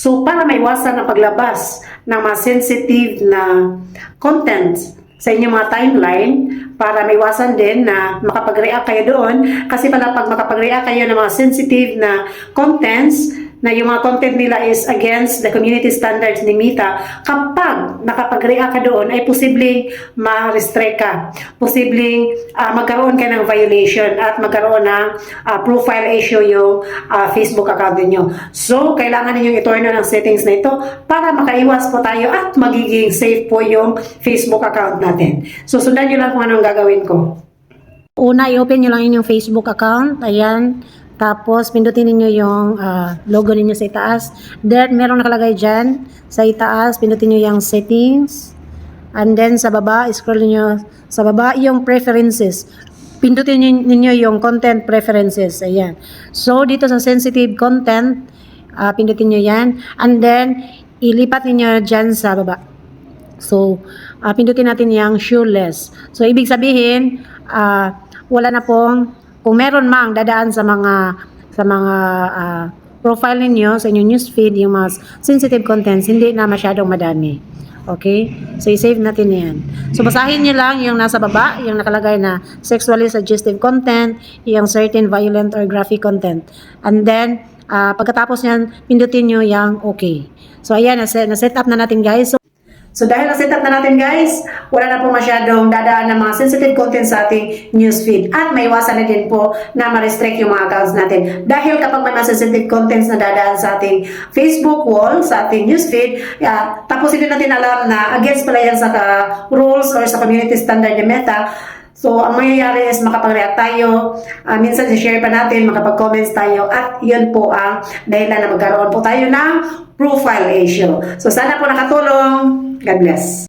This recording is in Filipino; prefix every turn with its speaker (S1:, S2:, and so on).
S1: So, para maiwasan ang paglabas ng mga sensitive na content sa inyong mga timeline, para maiwasan din na makapag-react kayo doon. Kasi pala pag makapag-react kayo ng mga sensitive na contents, na yung mga content nila is against the community standards ni Mita, kapag nakapag-react ka doon, ay posibleng ma-restrict ka. Posibleng ah, magkaroon ka ng violation at magkaroon ng ah, profile issue yung ah, Facebook account ninyo. So, kailangan ninyong i-turn on ang settings na ito para makaiwas po tayo at magiging safe po yung Facebook account natin. So, sundan nyo lang kung anong gagawin ko. Una, i-open nyo lang inyong Facebook account. Ayan. Tapos, pindutin ninyo yung ah, logo ninyo sa itaas. Then, merong nakalagay dyan sa itaas. Pindutin nyo yung settings. And then, sa baba, scroll niyo sa baba, yung preferences. Pindutin ninyo yung content preferences. Ayan. So, dito sa sensitive content, ah, pindutin nyo yan. And then, ilipat ninyo dyan sa baba. So, ah, pindutin natin yung shoeless. So, ibig sabihin, ah, wala na pong, kung meron mang dadaan sa mga, sa mga ah, profile ninyo, sa inyong newsfeed, yung mga sensitive contents, hindi na masyadong madami. Okay? So, i-save natin yan. So, basahin nyo lang yung nasa baba, yung nakalagay na sexually suggestive content, yung certain violent or graphic content. And then, ah, pagkatapos yan, pindutin nyo yung okay. So, ayan, na-set up na natin guys. So, So dahil na-set up na natin guys, wala na po masyadong dadaan ng mga sensitive content sa ating newsfeed. At may iwasan na din po na ma-restrict yung mga accounts natin. Dahil kapag may mga sensitive contents na dadaan sa ating Facebook wall, sa ating newsfeed, yeah, tapos hindi natin alam na against pala yan sa ka- rules or sa community standard ni Meta, So, ang mangyayari is makapag-react tayo, ah, minsan share pa natin, makapag-comments tayo, at yun po ang dahilan na magkaroon po tayo ng profile issue. So, sana po nakatulong. God bless.